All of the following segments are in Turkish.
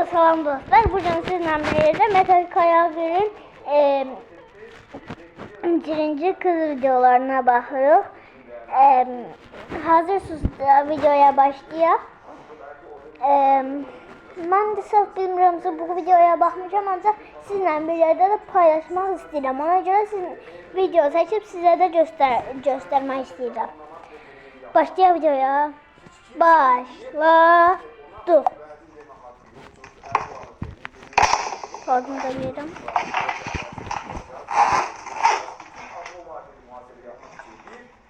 Hamınıza salam dostlar. Bugün sizinle birlikte Mete Kayagül'ün e, birinci kız videolarına bakıyoruz. E, hazırsınız da videoya başlayaq. E, mən də səhv bilmirəmsə bu videoya baxmışam ancaq sizlə bir yerdə də paylaşmaq istəyirəm. Ona görə sizin video çəkib sizə də göstər göstərmək istəyirəm. Başlayaq videoya. Başladıq. Pardon da yedim.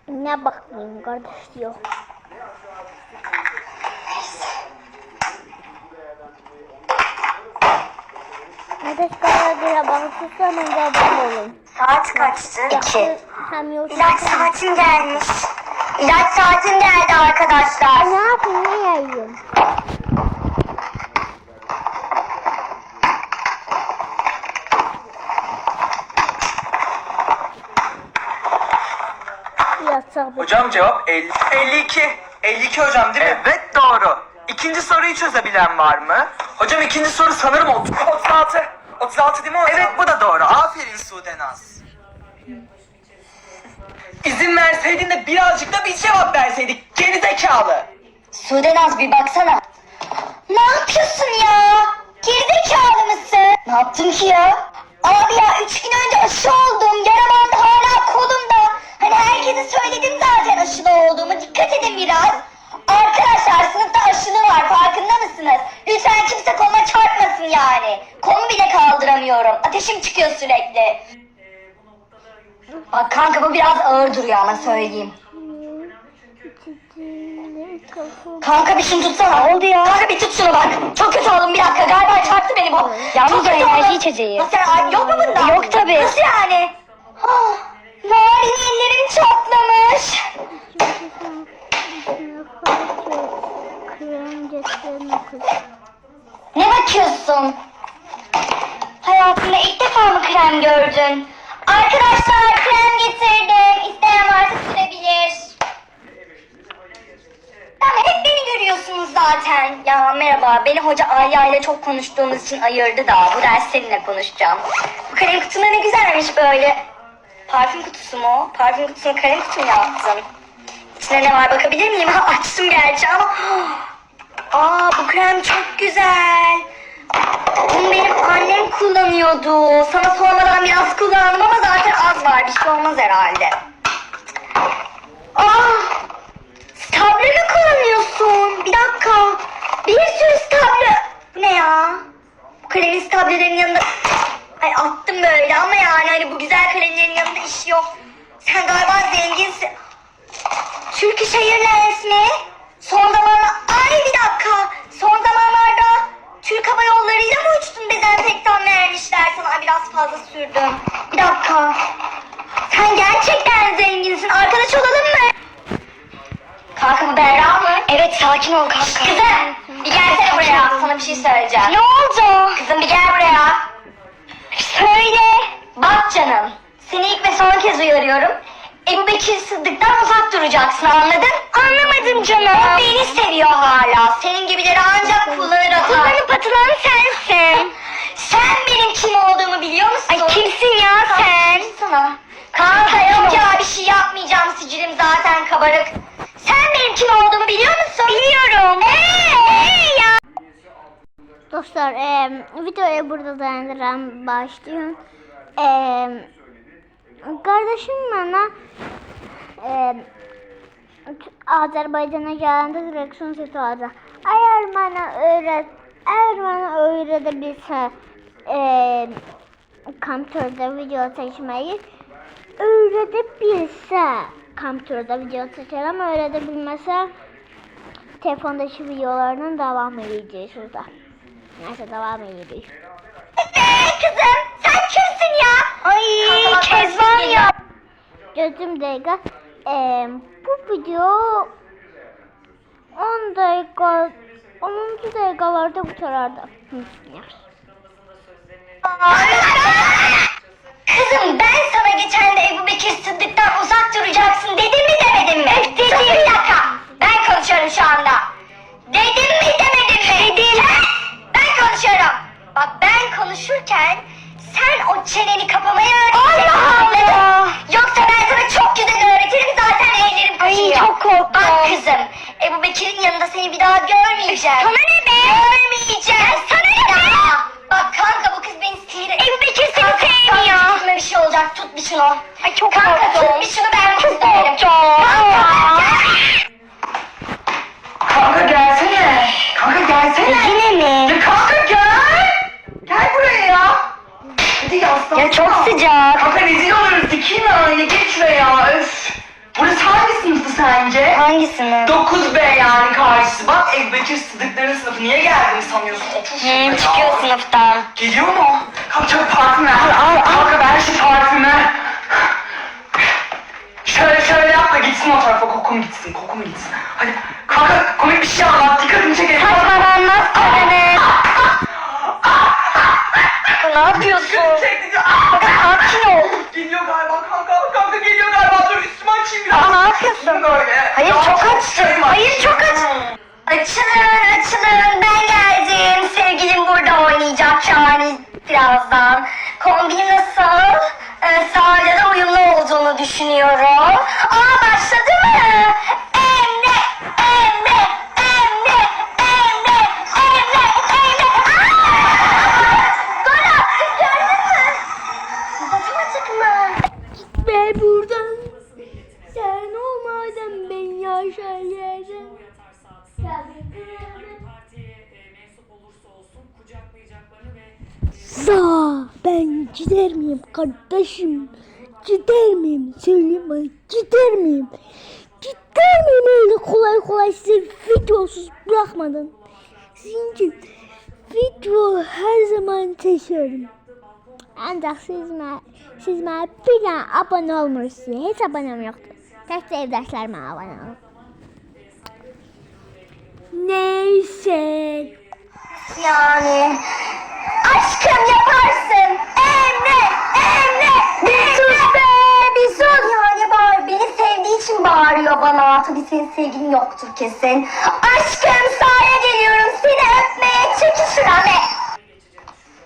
Ne bakmayayım kardeş diyor. Kardeş Karagül'e bakıyorsan önce abone olun. Saat kaçtı? İki. İlaç saatim gelmiş. İlaç saatim geldi arkadaşlar. Ne yapayım ne yayayım? Bir Hocam cevap 50. 52. 52 hocam değil mi? Evet doğru. İkinci soruyu çözebilen var mı? Hocam ikinci soru sanırım 30. 36. 36 değil mi hocam? Evet bu da doğru. Aferin Sudenaz. İzin verseydin de birazcık da biz cevap verseydik. Geri zekalı. Sudenaz bir baksana. Ne yapıyorsun ya? Gerizekalı mısın? Ne yaptın ki ya? Abi ya üç gün önce aşı oldum. Yara bandı hala kolumda. Herkese söyledim zaten aşılı olduğumu. Dikkat edin biraz. Arkadaşlar sınıfta aşılı var farkında mısınız? Lütfen kimse koluma çarpmasın yani. Kolumu bile kaldıramıyorum. Ateşim çıkıyor sürekli. Bak kanka bu biraz ağır duruyor ama söyleyeyim. Kanka bir şunu tutsana. Ne oldu ya? Kanka bir tut şunu bak. Çok kötü oldum bir dakika. Galiba çarptı beni bu. Yalnız kötü enerji içeceği. Nasıl yani? Yok mu bunda? Yok tabii. Nasıl yani? Ah, Narin krem getirmek Ne bakıyorsun? Hayatında ilk defa mı krem gördün? Arkadaşlar krem getirdim. İsteyen varsa sürebilir. Ama hep beni görüyorsunuz zaten. Ya merhaba, beni hoca Alya ile çok konuştuğumuz için ayırdı da bu ders seninle konuşacağım. Bu kalem kutuna ne güzelmiş böyle. Parfüm kutusu mu? Parfüm kutusunu kalem kutu mu yaptın? İçinde ne var bakabilir miyim? Ha, açtım gerçi ama... Aa bu krem çok güzel. Bunu benim annem kullanıyordu. Sana sormadan biraz kullandım ama zaten az var. Bir şey olmaz herhalde. Aa, stable mi kullanıyorsun? Bir dakika. Bir sürü stable. Bu ne ya? Bu kalemin stablelerin yanında... Ay attım böyle ama yani hani bu iş yok. Sen galiba zenginsin. Çünkü şehir resmi son zamanlar... Ay bir dakika. Son zamanlarda Türk Hava Yolları'yla mı uçtun dezenfektan vermişler sana? Biraz fazla sürdüm. Bir dakika. Sen gerçekten zenginsin. Arkadaş olalım mı? Kanka bu Berra mı? Evet sakin ol kanka. Kızım bir gelsene buraya. Sana bir şey söyleyeceğim. Ne oldu? Kızım bir gel buraya. Söyle. Bak canım. Seni ilk ve son kez uyarıyorum. Ebu Bekir Sıddık'tan uzak duracaksın anladın? Anlamadım canım. O beni seviyor hala. Senin gibileri ancak kullanır atar. Kullanıp atılan sensin. Sen benim kim olduğumu biliyor musun? Ay kimsin ya sen? Sana. Kanka yok ya bir şey yapmayacağım sicilim zaten kabarık. Sen benim kim olduğumu biliyor musun? Biliyorum. Eee ya. Dostlar, e, videoyu burada dayandıran başlayın. E, kardeşim bana e, Azerbaycan'a gelende direksiyon seti aldı. Eğer bana öğret, eğer bana öğretebilse e, kompüterde video seçmeyi öğretebilse kompüterde video seçerim, öğretebilmese telefondaki videolarının devam edeceğiz şurada. Neyse devam. Ee, kızım Ay Kezban ya. Gözüm dakika. Ee, bu video 10 dakika 10. dakikalarda. Hı, ya. Kızım ben sana geçen de Ebu Bekir Sıddık'tan uzak duracaksın dedim mi demedim mi? Dedim. Bir dakika ben konuşuyorum şu anda. Dedim mi demedim mi? Dedim. Ben konuşuyorum. konuşurken sen o çeneni kapamaya öğreteceksin. Allah Yoksa ben sana çok güzel öğretirim zaten ellerim kaşıyor. çok korktum. Bak kızım Ebu Bekir'in yanında seni bir daha görmeyeceğim. Sana ne be? Görmeyeceğim. Sana ne be? Bak kanka bu kız beni sinir Ebu Bekir seni sevmiyor. Kanka bir şey olacak tut bir şunu. Ay çok kanka tut bir şunu ben bu kızı döverim. Kanka. Kanka gelsene. Kanka gelsene. Yine mi? Ya kanka gel. Gel buraya ya. Yaslan. Ya çok sıcak. Kanka rezil oluyoruz. Dikilme öyle. Geç şuraya. Öf. Burası hangi sınıftı sence? Hangisini? 9B yani karşısı. Bak Ebu Bekir Sıdıkların sınıfı. Niye geldim sanıyorsun? Otur şuraya ya. çıkıyor sınıftan. Geliyor mu? Kanka çabuk parfüm ver. Al al. Kanka ver şu parfümü. Şöyle şöyle yap da gitsin o tarafa. Kokun gitsin. Kokun gitsin. Hadi. Kanka komik bir şey anlat. Dikkatimi çekelim. Saçmalanmaz kadını. ne yapıyorsun? Çekti diyor. Sakin ol. Geliyor galiba kanka. Kanka geliyor galiba. Dur üstümü açayım biraz. Aa, ne yapıyorsun? Böyle. Hayır, Ya, çok aç. çayımı Hayır, çok aç. Açılın açılın ben geldim. Sevgilim burada oynayacak yani birazdan. Kombin nasıl? Ee, Sahile de uyumlu olduğunu düşünüyorum. Aa başladı mı? Ben gider miyim kardeşim? Gider miyim? Söyle bana gider miyim? Gider miyim öyle kolay kolay size videosuz bırakmadan? Sizin için video her zaman taşıyorum. Ancak siz, ma siz bana bir tane abone olmuşsunuz. Hiç abonem yoktu. Tek sevdaşlarıma abone olun. Neyse. Yani aşkım yaparsın. Emre, Emre, bir sus be, bir sus. Ya ne bağır, beni sevdiği için bağırıyor bana. Tabii senin sevgin yoktur kesin. Aşkım sahaya geliyorum, seni öpmeye çekil şuraya.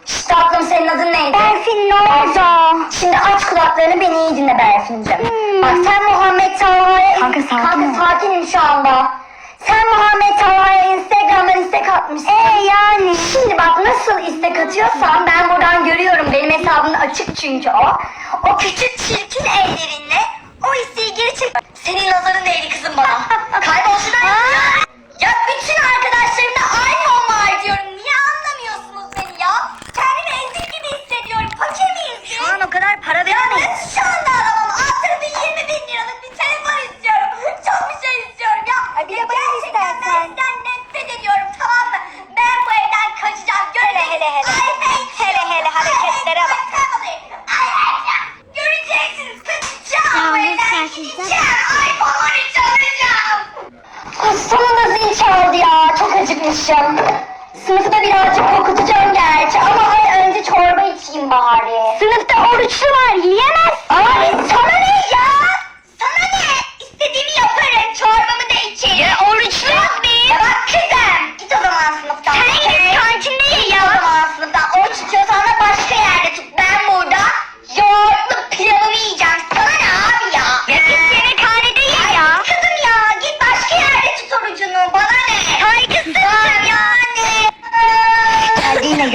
Şşt tatlım senin adın neydi? Berfin ne oldu? Şimdi aç kulaklarını beni iyi dinle Berfin'cim. Bak sen Muhammed Talha'ya... Kanka sakin Kanka sakinim şu anda. Sen Muhammed Talha'ya Instagram'dan istek atmışsın. Ee yani. Şimdi bak nasıl istek atıyorsan ben buradan görüyorum. Benim hesabım açık çünkü o. O küçük çirkin ellerinle o isteği geri çek. Senin nazarın değdi kızım bana. Kaybol şuradan. ya bütün arkadaşlarımda o var diyorum. Ay babamı çalacağım. Sonunda zil çaldı ya. Çok acıkmışım. Sınıfta birazcık kokutacağım gerçi ama ay önce çorba içeyim bari. Sınıfta oruçlu var yiyemez. Ay sana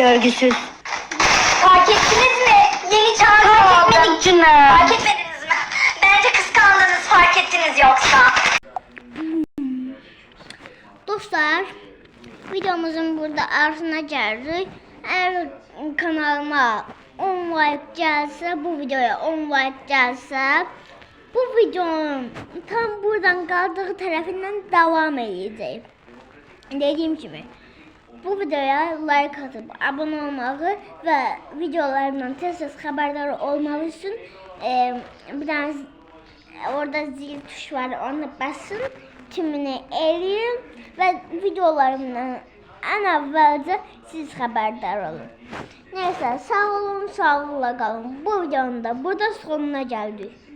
Geldi görgüsüz. Fark ettiniz mi? Yeni çağrı Fark etmedik canım. Fark etmediniz mi? Bence kıskandınız fark ettiniz yoksa. Dostlar, videomuzun burada ardına geldik. Eğer kanalıma 10 like gelse, bu videoya 10 like gelse, bu videonun tam buradan kaldığı tarafından devam edeceğim. Dediğim gibi, bu videoya like atıp abone olmağı ve videolarımdan tez haberdar olmalı için e, biraz orada zil tuş var onu basın tümünü eleyin ve videolarımdan en evvelce siz haberdar olun. Neyse sağ olun sağlıkla kalın. Bu videonun da burada sonuna geldik.